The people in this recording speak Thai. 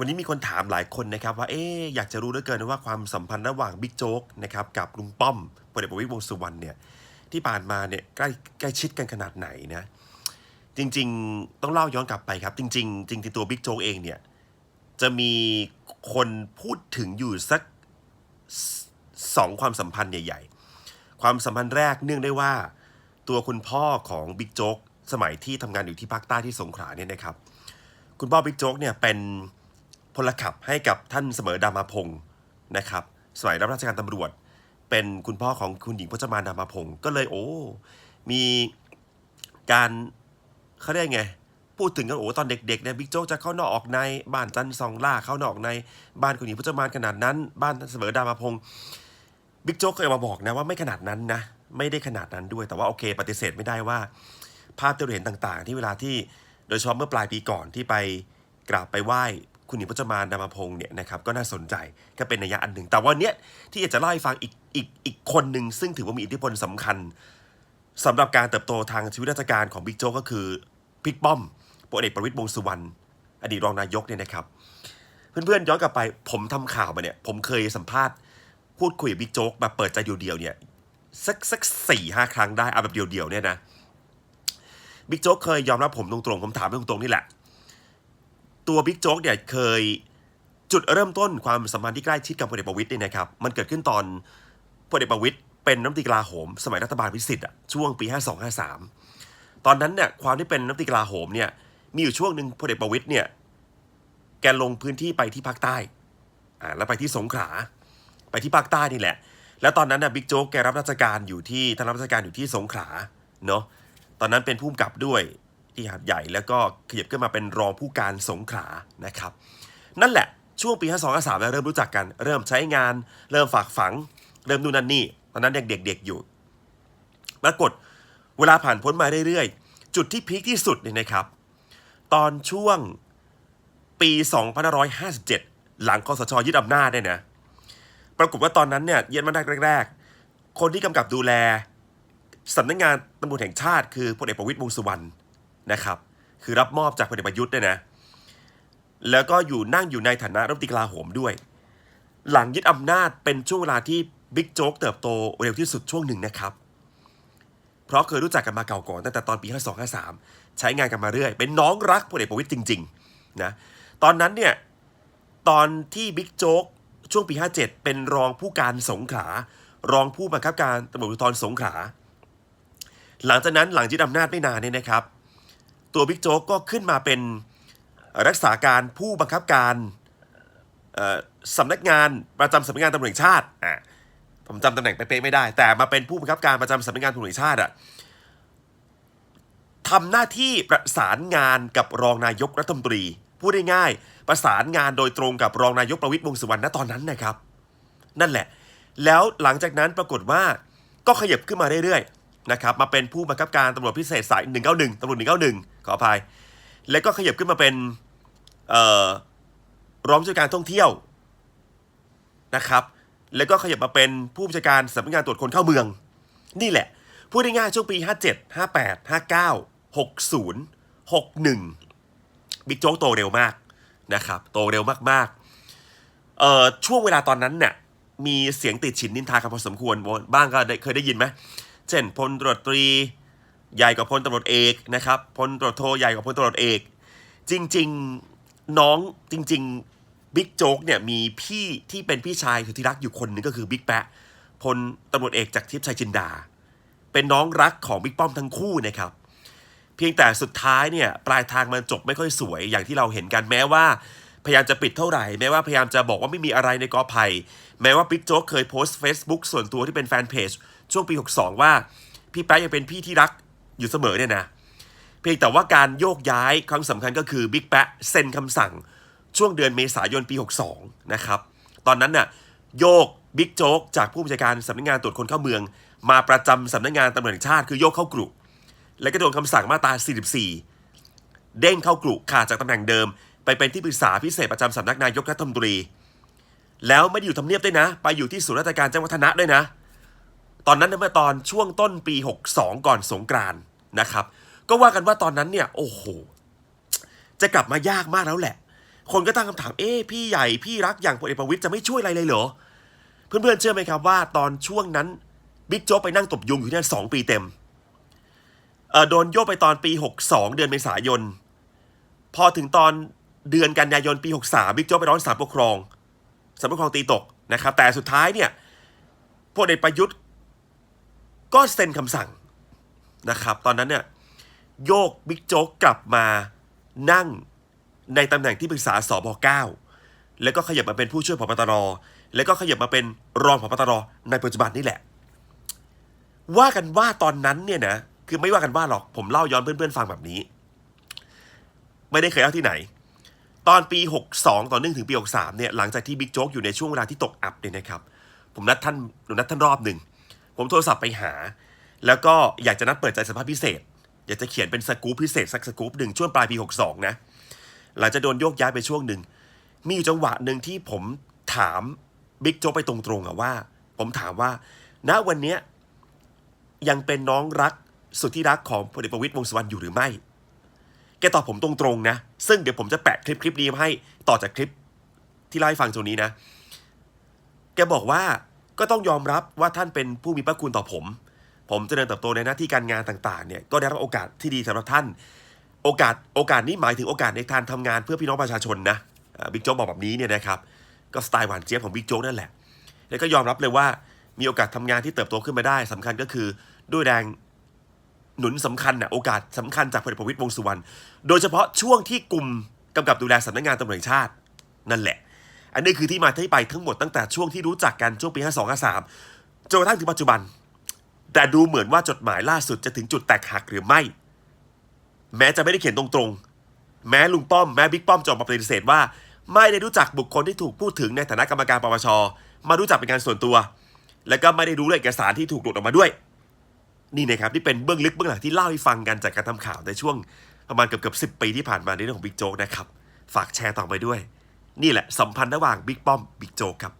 วันนี้มีคนถามหลายคนนะครับว่าเอ๊อยากจะรู้เหลือเกินว่าความสัมพันธ์ระหว่างบิ๊กโจ๊กนะครับกับลุงป้อมพลเอกประวิตรวงษ์สุวรรณเนี่ยที่ผ่านมาเนี่ยใกล้ใกล้ชิดกันขนาดไหนนะจริง ๆ ต้องเล่าย้อนกลับไปครับ จริง ๆ จริงๆตัวบิ๊กโจ๊กเองเนี่ยจะมีคนพูดถึงอยู่สักสองความสัมพันธ์ใหญ่ ๆ ความสัมพันธ์แรกเนื่องได้ว่า ตัวคุณพ่อของบิ๊กโจ๊กสมัยที่ทำงานอยู่ที่ภาคใต้ที่สงขลาเนี่ยนะครับ คุณพ่อบิ๊กโจ๊กเนี่ยเป็น พลขับให้กับท่านเสมอดามาพงศ์นะครับสมัยรับราชการตำรวจ เป็นคุณพ่อของคุณหญิงพจมานดามาพงศ์ก็เลยโอ้มีการเขาเรียกไงพูดถึงกันโอ้ตอนเด็กๆเนี่ยบิ๊กโจ๊กจะเข้านอกออกในบ้านจันทร์ซองล่าเข้านอกในบ้านคุณหญิงพจมานขนาดนั้น บ้านท่านเสมอดามาพงศ์บิ๊กโจ๊กเคยมาบอกนะว่าไม่ขนาดนั้นนะไม่ได้ขนาดนั้นด้วยแต่ว่าโอเค ปฏิเสธไม่ได้ว่า ภาพที่เราเห็นต่างๆ ที่เวลาที่โดยเฉพาะเมื่อปลายปีก่อนที่ไปกราบไปไหว้ คุณหญิงพจมานดามาพงศ์เนี่ยนะครับก็น่าสนใจก็เป็นนัยยะอันหนึ่ง แต่วันเนี้ยที่อยากจะเล่าให้ฟังอีกอีกอีกคนหนึ่งซึ่งถือว่ามีอิทธิพลสำคัญสำหรับการเติบโตทางชีวิตราชการของบิ๊กโจ๊กก็คือบิ๊กป้อมพลเอกประวิตรวงษ์สุวรรณอดีตรองนายกเนี่ยนะครับ เพื่อนๆย้อนกลับไปผมทำข่าวมาเนี่ย ผมเคยสัมภาษณ์ พูดคุยกับบิ๊กโจ๊กแบบเปิดใจเดียวๆเนี่ยสักสักสี่ห้าครั้งได้เอาแบบเดียวๆเนี่ยนะบิ๊กโจ๊กเคยยอมรับผมตรงๆผมถามตรงๆนี่แหละ ตัวบิ๊กโจ๊กเนี่ยเคยจุดเริ่มต้นความสัมพันธ์ที่ใกล้ชิดกับพลเอกประวิตยเนี่ยนะครับมันเกิดขึ้นตอนพลเอกประวิตยเป็นรัฐมนตรีกลาโหม สมัยรัฐบาลพิสิทธิ์อะช่วงปี 52-53 ตอนนั้นเนี่ยความที่เป็นรัฐมนตรีกลาโหมเนี่ยมีอยู่ช่วงหนึ่งพลเอกประวิตยเนี่ยแกลงพื้นที่ไปที่ภาคใต้อ่าแล้วไปที่สงขลาไปที่ภาคใต้นี่แหละ แล้วตอนนั้นน่ะบิ๊กโจ๊กแกรับราชการอยู่ที่ท่านรับราชการอยู่ที่สงขลาเนาะตอนนั้นเป็นผู้กำกับด้วย ที่หาดใหญ่ แล้วก็ขยับขึ้นมาเป็นรองผู้การสงขลานะครับ นั่นแหละช่วงปี 52 53แล้วเริ่มรู้จักกัน เริ่มใช้งาน เริ่มฝากฝัง เริ่มนู่นนั่นนี่ ตอนนั้นยังเด็กๆอยู่ ปรากฏเวลาผ่านพ้นมาเรื่อยๆ จุดที่พีคที่สุดเนี่ยนะครับ ตอนช่วงปี2557 หลังคอสชยึดอำนาจเนี่ยนะ ปรากฏว่าตอนนั้นเนี่ยเยึดอำนาจแรก ๆ คนที่กำกับดูแลสำนักงานตำรวจแห่งชาติคือพลเอกประวิตรวงสุวรรณ นะครับ คือรับมอบจากพลเอกประยุทธ์เนี่ยนะ แล้วก็อยู่นั่งอยู่ในฐานะรัฐมนตรีกลาโหมด้วย หลังยึดอำนาจเป็นช่วงเวลาที่บิ๊กโจ๊กเติบโตเร็วที่สุดช่วงหนึ่งนะครับ เพราะเคยรู้จักกันมาเก่าก่อนตั้งแต่ตอนปี 52 53 ใช้งานกันมาเรื่อย เป็นน้องรักพลเอกประวิตรจริงๆนะตอนนั้นเนี่ยตอนที่บิ๊กโจ๊กช่วงปี 57 เป็นรองผู้การสงขลารองผู้บังคับการตำรวจภูธรสงขลาหลังจากนั้นหลังยึดอำนาจไม่นานเนี่ยนะครับ ตัวบิ๊กโจ๊กก็ขึ้นมาเป็นรักษาการผู้บังคับการสำนักงานประจำสำนักงานตำรวจแห่งชาติอะผมจำตำแหน่งเป๊ะๆไม่ได้ แต่มาเป็นผู้บังคับการประจำสำนักงานตำรวจแห่งชาติอะทำหน้าที่ประสานงานกับรองนายกรัฐมนตรีพูดได้ง่ายประสานงานโดยตรงกับรองนายกประวิตรวงษ์สุวรรณณตอนนั้นนะครับ นั่นแหละ แล้วหลังจากนั้นปรากฏว่าก็ขยับขึ้นมาเรื่อยๆ นะครับมาเป็นผู้บังคับการตำรวจพิเศษสาย 191ตำรวจ191 ขออภัย แล้วก็ขยับขึ้นมาเป็นออรองผู้จัดการท่องเที่ยวนะครับ แล้วก็ขยับมาเป็นผู้บัญชาการสำนักงานตรวจคนเข้าเมือง นี่แหละ พูดง่ายๆช่วงปี 57 58 59 60 61บิ๊กโจ๊กโตเร็วมากนะครับ โตเร็วมากๆเอ่อช่วงเวลาตอนนั้นเนี่ยมีเสียงติดฉินนินทากันพอสมควรบ้างก็เคยได้ยินไหม เช่นพลตรวจตรีใหญ่กว่าพลตำรวจเอกนะครับพลตรวจโทใหญ่กว่าพลตำรวจเอก จริงๆน้องจริงๆบิ๊กโจ๊กเนี่ยมีพี่ที่เป็นพี่ชายสุดที่รักอยู่คนหนึ่งก็คือบิ๊กแปะพลตำรวจเอกจากทิพย์ชัยจินดา เป็นน้องรักของบิ๊กป้อมทั้งคู่นะครับ เพียงแต่สุดท้ายเนี่ยปลายทางมันจบไม่ค่อยสวยอย่างที่เราเห็นกันแม้ว่า พยายามจะปิดเท่าไหร่ แม้ว่าพยายามจะบอกว่าไม่มีอะไรในกอไผ่แม้ว่าบิ๊กโจ๊กเคยโพสต์ Facebook ส่วนตัวที่เป็นแฟนเพจช่วงปี 62 ว่า พี่แป๊ะยังเป็นพี่ที่รักอยู่เสมอเนี่ยนะ เพียงแต่ว่าการโยกย้ายครั้งสำคัญก็คือบิ๊กแป๊ะเซ็นคำสั่งช่วงเดือนเมษายนปี 62 นะครับ ตอนนั้นน่ะโยกบิ๊กโจ๊กจากผู้บัญชาการสำนักงานตรวจคนเข้าเมือง มาประจำสำนักงานตำรวจแห่งชาติคือโยกเข้ากรุและก็โดนคำสั่งมาตรา 44 เด้งเข้ากรุขาดจากตำแหน่งเดิม ไปเป็นที่ปรึกษาพิเศษประจำสำนักนายกรัฐมนตรี แล้วไม่ได้อยู่ทำเนียบด้วยนะ ไปอยู่ที่ศูนย์ราชการจังหวัฒนะด้วยนะ ตอนนั้นเมื่อตอนช่วงต้นปี 62 ก่อนสงกรานนะครับ ก็ว่ากันว่าตอนนั้นเนี่ยโอ้โหจะกลับมายากมากแล้วแหละ คนก็ตั้งคำถามเอ๊พี่ใหญ่พี่รักอย่างพลเอกประวิตยจะไม่ช่วยอะไรเลยเหรอเพื่อนๆเชื่อไหมครับว่าตอนช่วงนั้นบิ๊กโจ๊กไปนั่งตบยุงอยู่ที่นั่นสองปีเต็มเออโดนโยกไปตอนปี 62 เดือนเมษายน พอถึงตอน เดือนกันยายนปี 63บิ๊กโจ๊กไปร้องศาลปกครองศาลปกครองตีตกนะครับ แต่สุดท้ายเนี่ยพลเอกประยุทธ์ก็เซ็นคำสั่งนะครับ ตอนนั้นเนี่ยโยกบิ๊กโจ๊กกลับมานั่งในตำแหน่งที่ปรึกษาสบ9แล้วก็ขยับมาเป็นผู้ช่วยผบตร แล้วก็ขยับมาเป็นรองผบตร ในปัจจุบันนี่แหละ ว่ากันว่าตอนนั้นเนี่ยนะ คือไม่ว่ากันว่าหรอก ผมเล่าย้อนเพื่อนๆฟังแบบนี้ ไม่ได้เคยเล่าที่ไหน ตอนปี 62 ต่อเนื่องถึงปี 63 เนี่ยหลังจากที่บิ๊กโจ๊กอยู่ในช่วงเวลาที่ตกอับเนี่ยนะครับผมนัดท่านผมนัดท่านรอบหนึ่ง ผมโทรศัพท์ไปหา แล้วก็อยากจะนัดเปิดใจสัมภาษณ์พิเศษ อยากจะเขียนเป็นสกู๊ปพิเศษสักสกู๊ปหนึ่งช่วงปลายปี 62 นะ หลังจากโดนโยกย้ายไปช่วงหนึ่ง มีอยู่จังหวะหนึ่งที่ผมถามบิ๊กโจ๊กไปตรงๆอะว่า ผมถามว่า ณวันเนี้ยยังเป็นน้องรักสุดที่รักของพลเอกประวิตยวงสุวรรณอยู่หรือไม่ แกตอบผมตรงๆนะ ซึ่งเดี๋ยวผมจะแปะคลิปคลิปนี้มาให้ต่อจากคลิปที่เล่าให้ฟังตรงนี้นะ แกบอกว่าก็ต้องยอมรับว่าท่านเป็นผู้มีพระคุณต่อผม ผมเจริญเติบโตในหน้าที่การงานต่างๆเนี่ยก็ได้รับโอกาสที่ดีสำหรับท่าน โอกาสโอกาสนี้หมายถึงโอกาสในการทำงานเพื่อพี่น้องประชาชนนะบิ๊กโจ๊กบอกแบบนี้เนี่ยนะครับก็สไตล์หวานเจี๊ยบของบิ๊กโจ๊กนั่นแหละ แล้วก็ยอมรับเลยว่ามีโอกาสทำงานที่เติบโตขึ้นมาได้สำคัญก็คือด้วยแรง หนุนสำคัญนะโอกาสสำคัญจากพลเอกประวิตยวงสุวรรณโดยเฉพาะช่วงที่กลุ่มกำกับดูแลสำนักงานตำรวจแห่งชาติ นั่นแหละ อันนี้คือที่มาที่ไปทั้งหมดตั้งแต่ช่วงที่รู้จักกันช่วงปี 52 53จนกระทั่งถึงปัจจุบัน แต่ดูเหมือนว่าจดหมายล่าสุดจะถึงจุดแตกหักหรือไม่ แม้จะไม่ได้เขียนตรงๆ แม้ลุงป้อมแม้บิ๊กป้อมจะออกมาปฏิเสธว่า ไม่ได้รู้จักบุคคลที่ถูกพูดถึงในฐานะกรรมการปปชมารู้จักเป็นการส่วนตัว และก็ไม่ได้รู้เรื่องเอกสารที่ถูกหลุดออกมาด้วย นี่นะครับที่เป็นเบื้องลึกเบื้องหลังที่เล่าให้ฟังกันจากการทำข่าวในช่วงประมาณเกือบเกือบสิปีที่ผ่านมาในเรื่องของบิ๊กโจ๊กนะครับ ฝากแชร์ต่อไปด้วย นี่แหละสัมพันธ์ระหว่างบิ๊กป้อมบิ๊กโจ๊กครับ